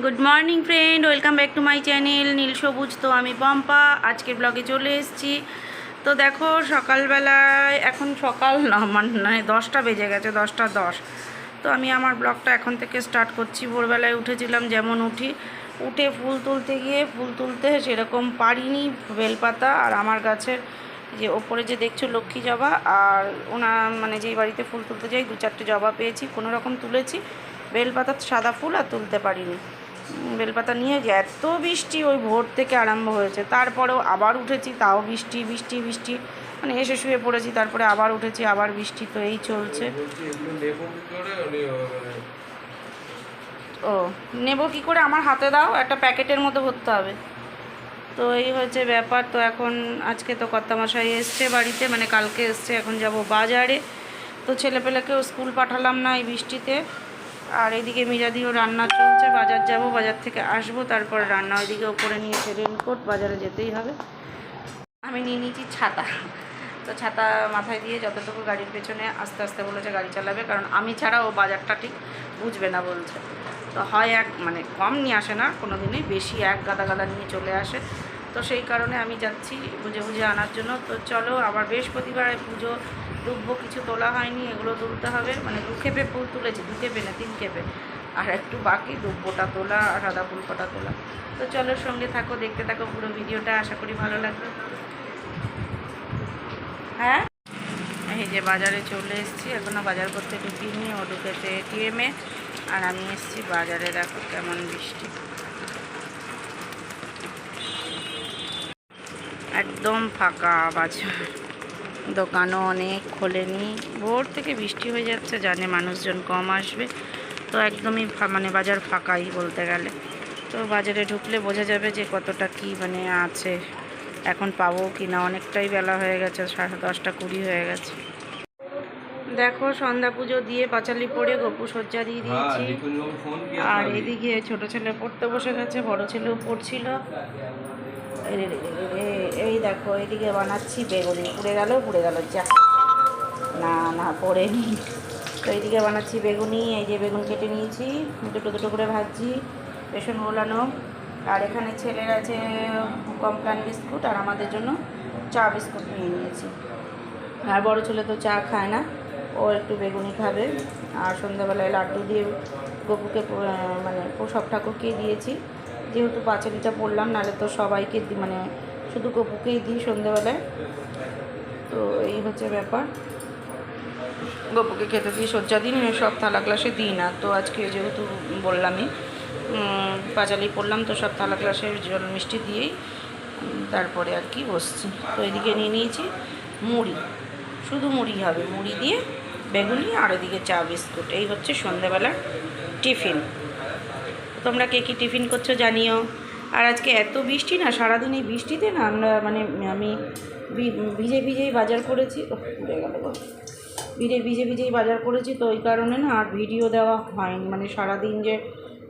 Good morning friend welcome back to my channel নীল সবুজ তো আমি পম্পা, আজকের ব্লগে চলে এসেছি। তো দেখো, সকালবেলায়, এখন সকাল না মানে দশটা বেজে গেছে, দশটা দশ। তো আমি আমার ব্লগটা এখন থেকে স্টার্ট করছি। ভোরবেলায় উঠেছিলাম, যেমন উঠি। উঠে ফুল তুলতে গিয়ে, ফুল তুলতে সেরকম পারিনি, বেলপাতা। আর আমার গাছের যে ওপরে যে দেখছ লক্ষ্মী জবা, আর ওনার মানে যেই বাড়িতে ফুল তুলতে যাই, দু চারটে জবা পেয়েছি, কোনো রকম তুলেছি। বেলপাতা, সাদা ফুল আর তুলতে পারিনি। বেলপাতা নিয়ে যে এত বৃষ্টি ওই ভোর থেকে আরম্ভ হয়েছে। তারপরেও আবার উঠেছি, তাও বৃষ্টি বৃষ্টি বৃষ্টি। মানে এসে শুয়ে পড়েছি, তারপরে আবার উঠেছি, আবার বৃষ্টি তো এই চলছে। ও, নেব কি করে? আমার হাতে দাও, একটা প্যাকেটের মতো ভরতে হবে। তো এই হচ্ছে ব্যাপার। তো এখন আজকে তো কর্তামশাই এসছে বাড়িতে মানে কালকে এসছে, এখন যাব বাজারে। তো ছেলেপেলেকেও স্কুল পাঠালাম না এই বৃষ্টিতে। আর এদিকে মিরাদিও রান্না চলছে, বাজার যাব, বাজার থেকে আসব, তারপরে রান্না ওইদিকে ওপরে নিয়েছে রেনকোট বাজারে যেতেই হবে। আমি নিয়ে নিয়েছি ছাতা। তো ছাতা মাথায় দিয়ে যতটুকু গাড়ির পেছনে আস্তে আস্তে বলেছে গাড়ি চালাবে, কারণ আমি ছাড়া ও বাজারটা ঠিক বুঝবে না বলছে। তো হয় এক মানে কম নিয়ে আসে না কোনো দিনই বেশি এক গাদা গাদা নিয়ে চলে আসে। তো সেই কারণে আমি যাচ্ছি বুঝে বুঝে আনার জন্য। তো চলো, আবার বৃহস্পতিবারে পুজো দুব্ব কিছু তোলা হয়নি, এগুলো তুলতে হবে। মানে দু খেপে ফুল তুলেছি, দু খেপে না, তিন খেপে। আর একটু বাকি দুব্বটা তোলা আর সাদা ফুল কটা তোলা। তো চলো সঙ্গে থাকো, দেখতে থাকো পুরো ভিডিওটা, আশা করি ভালো লাগবে। হ্যাঁ? এই যে বাজারে চলে এসেছি এখনও বাজার করতে ঢুকিনি, ও ঢুকেছে এটিএমে আর আমি এসেছি বাজারে, দেখো কেমন বৃষ্টি। একদম ফাঁকা বাজার। দোকানও অনেক খোলেনি। ভোর থেকে বৃষ্টি হয়ে যাচ্ছে জানে মানুষজন কম আসবে। তো একদমই মানে বাজার ফাঁকাই বলতে গেলে। তো বাজারে ঢুকলে বোঝা যাবে যে কতটা কি মানে আছে। এখন পাবো কি না অনেকটাই বেলা হয়ে গেছে সাড়ে দশটা কুড়ি হয়ে গেছে। দেখো সন্ধ্যা পুজো দিয়ে পাঁচালি পরে গপু সজ্জা দিয়ে হ্যাঁ দিয়েছি। আর এদিকে ছোট ছেলে পড়তে বসে গেছে বড় ছেলেও পড়ছিল। দেখো, এদিকে বানাচ্ছি বেগুনি। পুড়ে গেল পুড়ে গেল, যা। না না, পড়েনি। তো এইদিকে বানাচ্ছি বেগুনি, এই যে বেগুন কেটে নিয়েছি, দুটো দুটো করে ভাজছি, বেসন গোলানো। আর এখানে ছেলের আছে কমপ্লান বিস্কুট, আর আমাদের জন্য চা বিস্কুট নিয়ে নিয়েছি। আর বড় ছেলে তো চা খায় না, ও একটু বেগুনি খাবে। আর সন্ধ্যাবেলায় লাড্ডু দিয়ে গপুকে মানে সব ঠাকুরকে দিয়েছি। যেহেতু পাঁচালিটা পড়লাম, নাহলে তো সবাইকে মানে শুধু গপুকেই দিই সন্ধ্যাবেলায়। তো এই হচ্ছে ব্যাপার। গপুকে খেতে দিই সজ্জা দিন সব থালা গ্লাসে দিই না। তো আজকে যেহেতু বললামই পাঁচালি পড়লাম, তো সব থালা গ্লাসের জল মিষ্টি দিয়েই তারপরে আর কি বসছি। তো এদিকে নিয়ে নিয়েছি মুড়ি। শুধু মুড়ি হবে। মুড়ি দিয়ে বেগুনি আর এদিকে চা, বিস্কুট। এই হচ্ছে সন্ধ্যাবেলার টিফিন। তোমরা কে কী টিফিন করছ জানিও। আর আজকে এত বৃষ্টি না, সারাদিন এই বৃষ্টিতে না আমরা মানে আমি ভিজে ভিজেই বাজার করেছি। উড়ে গেল। ভিজে ভিজে ভিজেই বাজার করেছি তো ওই কারণে না আর ভিডিও দেওয়া হয়নি। মানে সারাদিন যে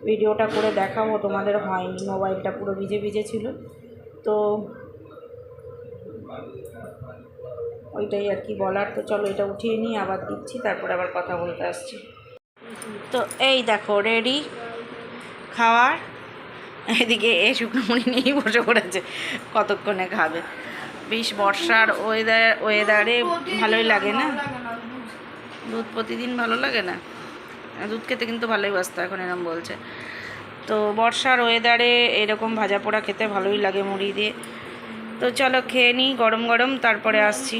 ভিডিওটা করে দেখাবো তোমাদের হয়নি, মোবাইলটা পুরো ভিজে ভিজে ছিল। তো ওইটাই আর কি বলার। তো চলো এটা উঠিয়ে নিই, আবার দিচ্ছি, তারপরে আবার কথা বলতে আসছি। তো এই দেখো রেডি খাওয়ার? এদিকে এ শুকনো মুড়ি নিয়েই বসে পড়েছে, কতক্ষণে খাবে। বেশ বর্ষার ওয়েদার ওয়েদারে ভালোই লাগে না? দুধ প্রতিদিন ভালো লাগে না? দুধ খেতে কিন্তু ভালোই বাসতো এখন এরকম বলছে। তো বর্ষার ওয়েদারে এরকম ভাজা পোড়া খেতে ভালোই লাগে মুড়ি দিয়ে। তো চলো খেয়ে নিই, গরম গরম, তারপরে আসছি।